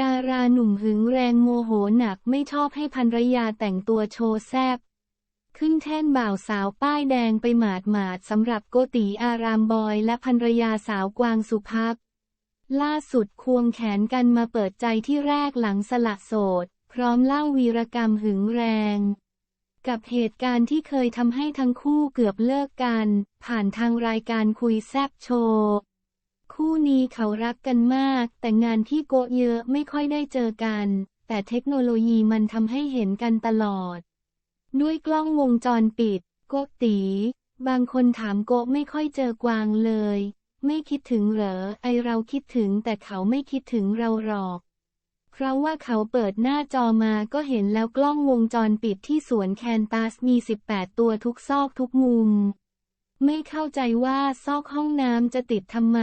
ดาราหนุ่มหึงแรงโมโหหนักไม่ชอบให้ภรรยาแต่งตัวโชว์แซบขึ้นแท่นบ่าวสาวป้ายแดงไปหมาดหมาดๆสำหรับโกติอารามบอยและภรรยาสาวกวางสุภักล่าสุดควงแขนกันมาเปิดใจที่แรกหลังสละโสด พร้อมเล่าวีรกรรมหึงแรง กับเหตุการณ์ที่เคยทำให้ทั้งคู่เกือบเลิกกัน ผ่านทางรายการคุยแซบโชว์ คู่นี้เขารักกันมาก แต่งานที่โกะเยอะไม่ค่อยได้เจอกัน แต่เทคโนโลยีมันทำให้เห็นกันตลอด ด้วยกล้องวงจรปิด โกะตี บางคนถามโกะไม่ค่อยเจอกวางเลย ไม่คิดถึงเหรอ ไอเราคิดถึงแต่เขาไม่คิดถึงเราหรอก เพราะว่าเขาเปิดหน้าจอมาก็เห็นแล้วกล้องวงจรปิดที่สวนแคนตัสมี 18 ตัวทุกซอกทุกมุม ไม่เข้าใจว่าซอกห้องน้ำจะติดทำไม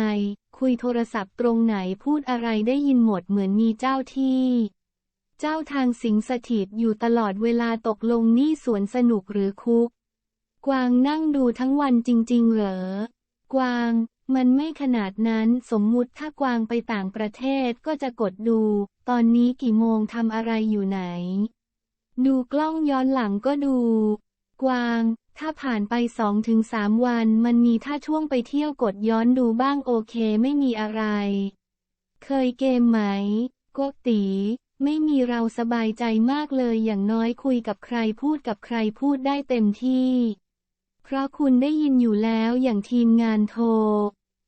คุยโทรศัพท์ตรงไหนพูดอะไรได้ยินหมดเหมือนมีเจ้าที่ เจ้าทางสิงสถิตอยู่ตลอดเวลาตกลงนี่สวนสนุกหรือคุก กวางนั่งดูทั้งวันจริง ๆ เหรอ กวาง มันไม่ขนาดนั้นสมมุติถ้ากวางไปต่างประเทศก็จะกดดู ตอนนี้กี่โมงทำอะไรอยู่ไหน ดูกล้องย้อนหลังก็ดู กวาง ถ้าผ่านไปสองถึงสามวัน มันมีถ้าช่วงไปเที่ยวกดย้อนดูบ้างโอเคไม่มีอะไร เคยเกมไหมโกตีไม่มีเราสบายใจมากเลยอย่างน้อยคุยกับใครพูดกับใครพูดได้เต็มที่ เพราะคุณได้ยินอยู่แล้วอย่างทีมงานโทร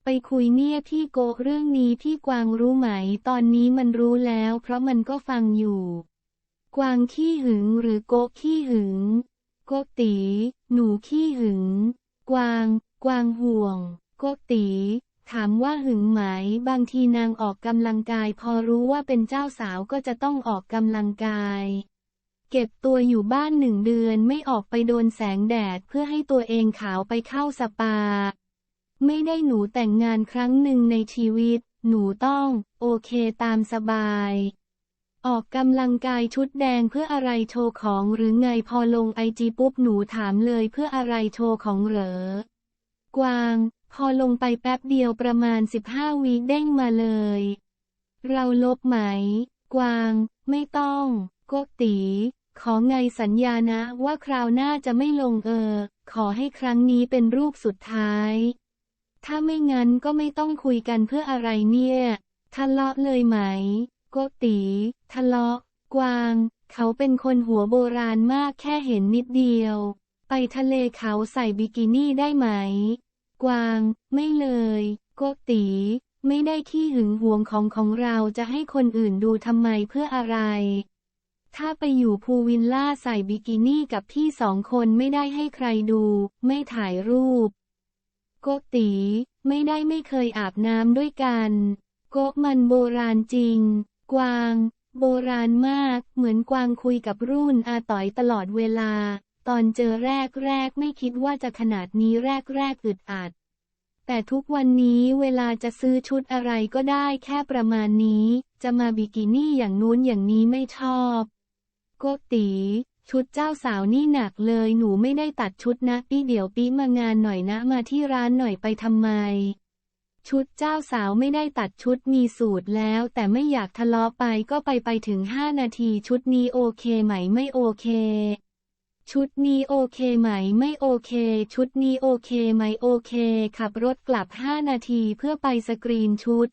ไปคุยเนี่ยพี่โกะเรื่องนี้พี่กวางรู้ไหมตอนนี้มันรู้แล้วเพราะมันก็ฟังอยู่ กวางขี้หึงหรือโกะขี้หึง โกตี หนูขี้หึง กวาง กวางห่วงโกตี ถามว่าหึงไหม บางทีนางออกกำลังกาย พอรู้ว่าเป็นเจ้าสาวก็จะต้องออกกำลังกาย เก็บตัวอยู่บ้านหนึ่งเดือนไม่ออกไปโดนแสงแดดเพื่อให้ตัวเองขาวไปเข้าสปา ไม่ได้หนูแต่งงานครั้งหนึ่งในชีวิต หนูต้อง โอเคตามสบาย ออกกำลังกายชุดแดงเพื่ออะไรโชว์ของหรือไงพอลงไอจีปุ๊บหนูถามเลยเพื่ออะไรโชว์ของเหรอ กวาง พอลงไปแป๊บเดียวประมาณ 15วีเด้งมาเลย เราลบไหม กวาง ไม่ต้องโกตี ขอไงสัญญานะว่าคราวหน้าจะไม่ลงเออ ขอให้ครั้งนี้เป็นรูปสุดท้าย ถ้าไม่งั้นก็ไม่ต้องคุยกันเพื่ออะไรเนี่ยทะเลาะเลยไหม โกตี ทะเลาะ กวาง เขาเป็นคนหัวโบราณมากแค่เห็นนิดเดียว ไปทะเลเขาใส่บิกินี่ได้ไหม กวาง ไม่เลย โกตี ไม่ได้ขี้หึงหวงของของเราจะให้คนอื่นดูทำไมเพื่ออะไร ถ้าไปอยู่พูวิลล่าใส่บิกินี่กับพี่สองคนไม่ได้ให้ใครดู ไม่ถ่ายรูป โกตี ไม่ได้ไม่เคยอาบน้ำด้วยกันโกะมันโบราณจริง กวาง โบราณมาก เหมือนกวางคุยกับรุ่นอาต่อยตลอดเวลา ตอนเจอแรกแรกไม่คิดว่าจะขนาดนี้แรกแรกอึดอัด แต่ทุกวันนี้เวลาจะซื้อชุดอะไรก็ได้แค่ประมาณนี้ จะมาบิกินี่อย่างนู้นอย่างนี้ไม่ชอบโกตีชุดเจ้าสาวนี่หนักเลยหนูไม่ได้ตัดชุดนะปีเดี๋ยวปีมางานหน่อยนะมาที่ร้านหน่อยไปทำไม ชุดเจ้าสาวไม่ได้ตัดชุดมีสูตรแล้ว แต่ไม่อยากทะเลาะไปก็ไปไปถึง 5 นาทีชุดนี้โอเคไหมไม่โอเค ชุดนี้โอเคไหมไม่โอเค ชุดนี้โอเคไหมโอเค ขับรถกลับ 5 นาทีเพื่อไปสกรีนชุด